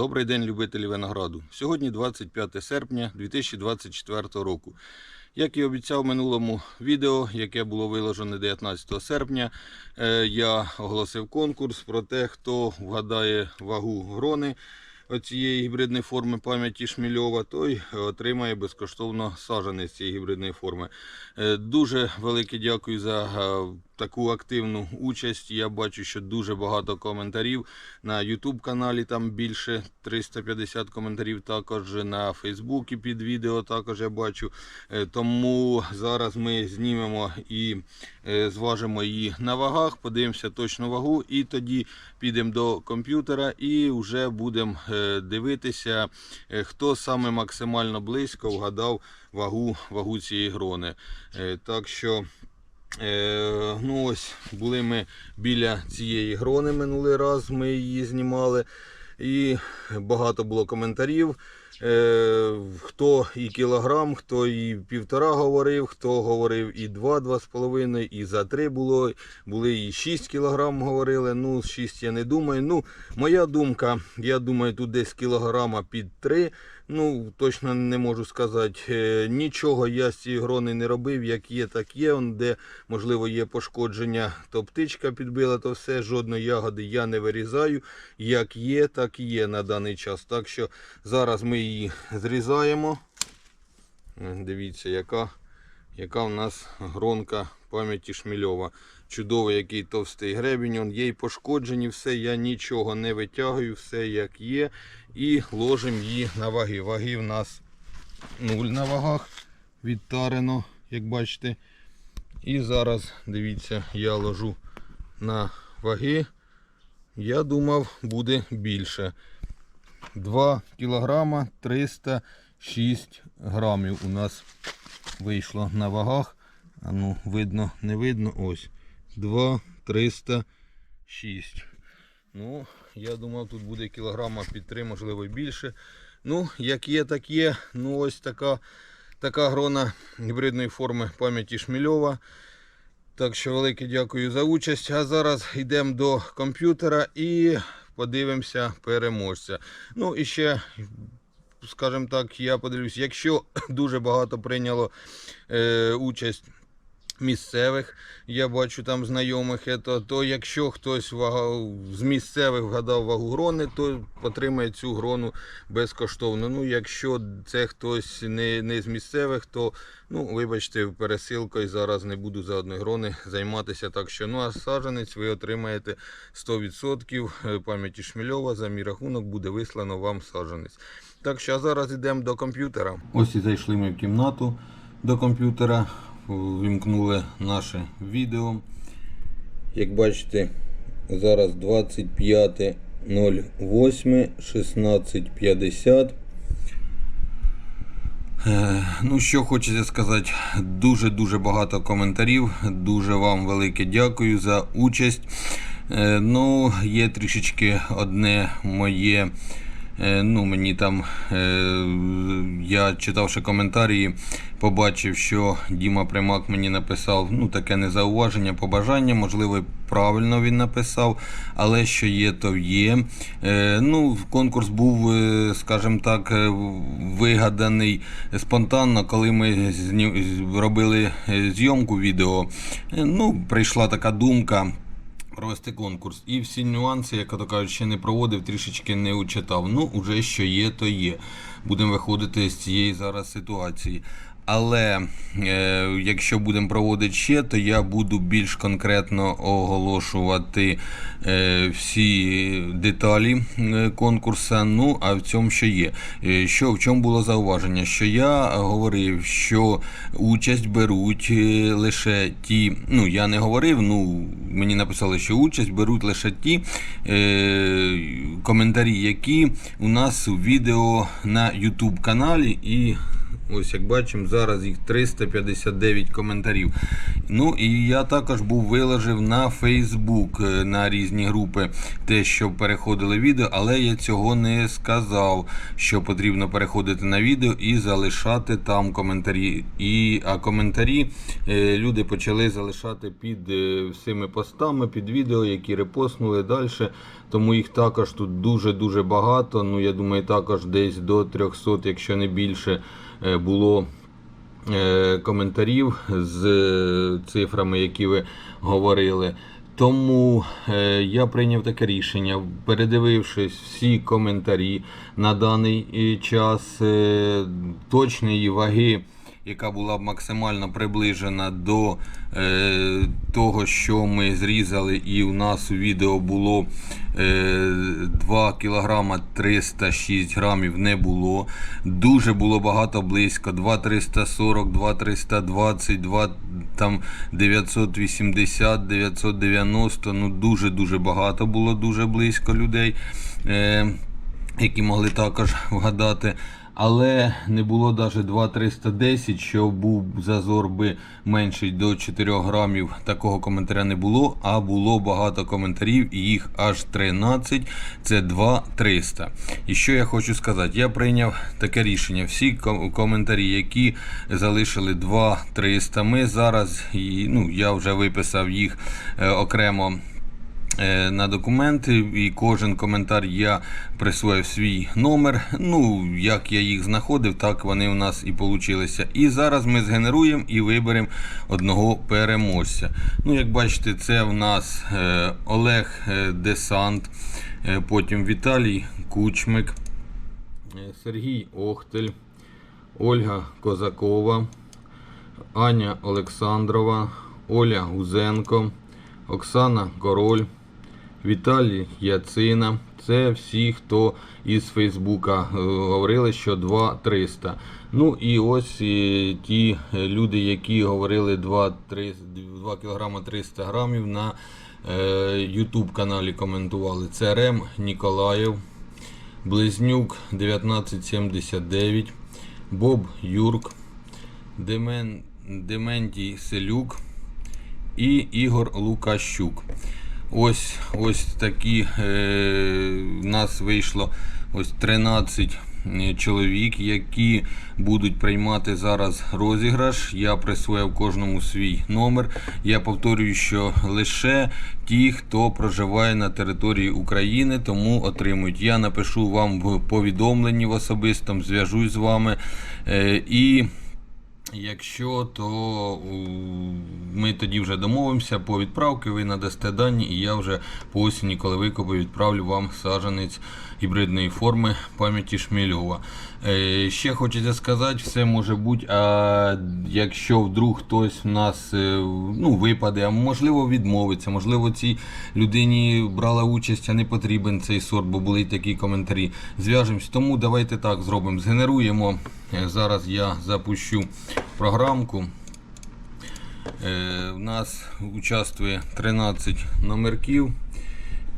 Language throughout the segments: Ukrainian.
Добрий день, любителі винограду. Сьогодні 25 серпня 2024 року. Як і обіцяв в минулому відео, яке було виложене 19 серпня, е, я оголосив конкурс про те, хто вгадає вагу грони цієї гібридної форми пам'яті Шмільова, той отримає безкоштовно саджанець цієї гібридної форми. Е, Дуже велике дякую за е, таку активну участь. Я бачу, що дуже багато коментарів на YouTube каналі. Там більше 350 коментарів. Також на Фейсбуці під відео також я бачу. Е, Тому зараз ми знімемо і е, зважимо її на вагах, подивимося точну вагу, і тоді підемо до комп'ютера і вже будемо е, дивитися, хто саме максимально близько вгадав вагу, вагу цієї грони. Так що. Е, ну ось були ми біля цієї грони минулий раз, ми її знімали. І багато було коментарів. Е, хто і кілограм, хто і півтора говорив, хто говорив і два, два з половиною, і за три було. Були і 6 кілограм говорили. Ну, 6 я не думаю. Ну, моя думка, я думаю, тут десь кілограма під 3. Ну, точно не можу сказати. Е, Нічого я з цієї грони не робив, як є, так є. Он, де, можливо, є пошкодження, то птичка підбила, то все. Жодної ягоди я не вирізаю. Як є, так є на даний час. Так що зараз ми її зрізаємо. Дивіться, яка, яка в нас гронка пам'яті Шмільова. Чудовий який товстий гребінь, он є й пошкоджені, все, я нічого не витягую, все як є. І ложимо її на ваги. Ваги в нас нуль на вагах відтарено, як бачите. І зараз, дивіться, я ложу на ваги. Я думав, буде більше. 2 кілограма 306 грамів у нас вийшло на вагах. А ну, видно, не видно. Ось. 2 306. Ну, я думав, тут буде кілограма під 3, можливо, більше. Ну, як є, так є. Ну, ось така, така грона гібридної форми пам'яті Шмільова. Так що велике дякую за участь. А зараз йдемо до комп'ютера і подивимося переможця. Ну і ще, скажімо так, я подивлюсь, якщо дуже багато прийняло е, участь місцевих, я бачу там знайомих, ето, то якщо хтось вага, з місцевих вгадав вагу грони, то отримає цю грону безкоштовно. Ну, якщо це хтось не, не з місцевих, то ну, вибачте, пересилкою зараз не буду за одної грони займатися. Так що, ну а саджанець ви отримаєте 100% е, пам'яті Шмільова. За мій рахунок буде вислано вам саджанець. Так що а зараз йдемо до комп'ютера. Ось і зайшли ми в кімнату до комп'ютера, вімкнули наше відео. Як бачите, зараз 25.08.16.50. Е, Ну, що хочеться сказати, дуже-дуже багато коментарів. Дуже вам велике дякую за участь. Е, Ну, є трішечки одне моє. Е, Ну, мені там, е, я читавши коментарі, побачив, що Діма Примак мені написав ну, таке незауваження, побажання. Можливо, правильно він написав, але що є, то є. Е, ну, конкурс був, скажімо так, вигаданий спонтанно, коли ми робили зйомку відео. Ну, прийшла така думка провести конкурс. І всі нюанси, як то кажуть, ще не проводив, трішечки не учитав. Ну, уже що є, то є. Будемо виходити з цієї зараз ситуації. Але е, якщо будемо проводити ще, то я буду більш конкретно оголошувати е, всі деталі е, конкурсу. Ну, а в цьому що є. Е, що в чому було зауваження? Що я говорив, що участь беруть е, лише ті. Ну, я не говорив, ну мені написали, що участь беруть лише ті е, коментарі, які у нас у відео на YouTube каналі і. Ось як бачимо, зараз їх 359 коментарів. Ну і я також був виложив на Facebook е, на різні групи те, що переходили відео, але я цього не сказав, що потрібно переходити на відео і залишати там коментарі. І, а коментарі е, люди почали залишати під е, всіми постами, під відео, які репостнули далі. Тому їх також тут дуже-дуже багато. Ну, я думаю, також десь до 300, якщо не більше, було е, коментарів з е, цифрами, які ви говорили. Тому е, я прийняв таке рішення, передивившись всі коментарі на даний е, час е, точної ваги, яка була б максимально приближена до е, того, що ми зрізали, і у нас у відео було е, 2 кг 306 грамів не було. Дуже було багато близько. 2,340, 2,320, 2 там 980, 990. Ну дуже-дуже багато було, дуже близько людей, е, які могли також вгадати. Але не було навіть 2,310, що був зазор би менший до 4 грамів. Такого коментаря не було, а було багато коментарів, і їх аж 13. Це 2,300. І що я хочу сказати? Я прийняв таке рішення. Всі коментарі, які залишили 2,300, ми зараз, ну, я вже виписав їх е, окремо на документи, і кожен коментар я присвоїв свій номер. Ну, як я їх знаходив, так вони у нас і получилися. І зараз ми згенеруємо і виберемо одного переможця. Ну, як бачите, це в нас е, Олег е, Десант, е, потім Віталій Кучмик, е, Сергій Охтель, Ольга Козакова, Аня Олександрова, Оля Гузенко, Оксана Король, Віталій Яцина. Це всі, хто із Фейсбука е, говорили, що 2300. Ну і ось і ті е, люди, які говорили 2, 3, 2 кг 300 грамів на е, YouTube каналі коментували. Це Рем Ніколаєв, Близнюк 1979, Боб Юрк, Демен, Дементій Селюк і Ігор Лукащук. Ось ось такі е, в нас вийшло ось 13 е, чоловік, які будуть приймати зараз розіграш. Я присвоїв кожному свій номер. Я повторюю, що лише ті, хто проживає на території України, тому отримують. Я напишу вам в повідомленні в особистому, зв'яжусь з вами. Е, і Якщо, то ми тоді вже домовимося по відправки, ви надасте дані, і я вже по осінні, коли викопаю, відправлю вам саджанець гібридної форми пам'яті Шмельова. Е, ще хочеться сказати, все може бути, а якщо вдруг хтось в нас е, ну, випаде, а можливо відмовиться, можливо, цій людині брала участь, а не потрібен цей сорт, бо були такі коментарі. Зв'яжемось. Тому давайте так зробимо. Згенеруємо. Е, Зараз я запущу програмку. У нас участвує 13 номерків.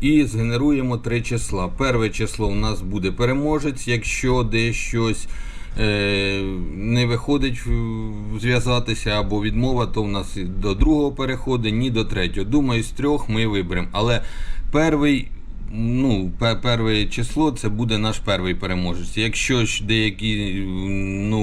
І згенеруємо три числа. Перше число у нас буде переможець. Якщо десь щось е, не виходить зв'язатися або відмова, то у нас до другого переходить, ні до третього. Думаю, з трьох ми виберемо. Але перший ну, перше число це буде наш перший переможець. Якщо ж деякі ну,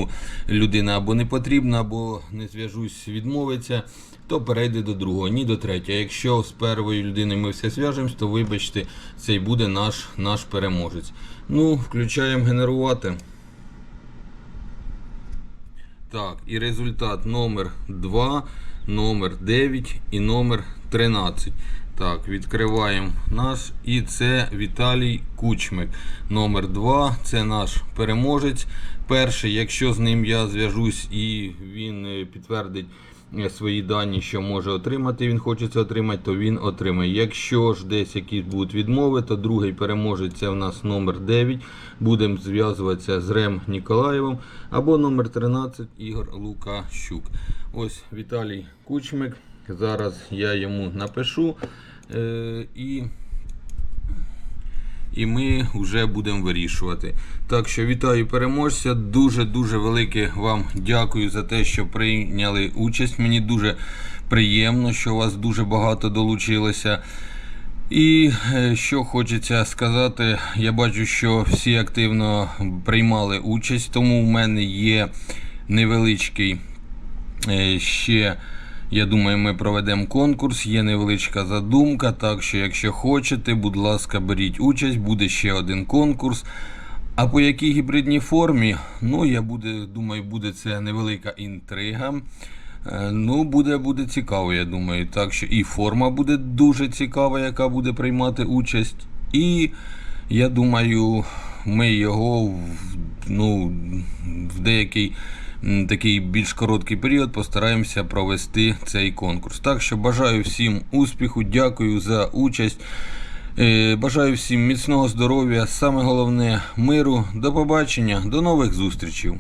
людина або не потрібна, або не зв'яжусь, відмовиться, то перейде до другого, ні до третього. Якщо з першою людиною ми все зв'яжемось, то вибачте, цей буде наш, наш переможець. Ну, включаємо генерувати. Так, і результат номер 2, номер 9 і номер 13. Так, відкриваємо наш. І це Віталій Кучмик. Номер 2. Це наш переможець. Перший, якщо з ним я зв'яжусь і він е, підтвердить е, свої дані, що може отримати, він хоче це отримати, то він отримає. Якщо ж десь якісь будуть відмови, то другий переможець це в нас номер 9. Будемо зв'язуватися з Рем Ніколаєвим або номер 13 Ігор Лукащук. Ось Віталій Кучмик. Зараз я йому напишу і, і ми вже будемо вирішувати. Так що вітаю переможця. Дуже дуже велике вам дякую за те, що прийняли участь. Мені дуже приємно, що вас дуже багато долучилося. І е, що хочеться сказати, я бачу, що всі активно приймали участь, тому в мене є невеличкий е, ще. Я думаю, ми проведемо конкурс, є невеличка задумка. Так що, якщо хочете, будь ласка, беріть участь, буде ще один конкурс. А по якій гібридній формі, ну я буде, думаю, буде це невелика інтрига. Е, Ну, буде, буде цікаво, я думаю. Так що і форма буде дуже цікава, яка буде приймати участь. І я думаю, ми його ну, в деякий такий більш короткий період постараємося провести цей конкурс. Так що бажаю всім успіху, дякую за участь. Е, Бажаю всім міцного здоров'я, саме головне миру. До побачення, до нових зустрічей.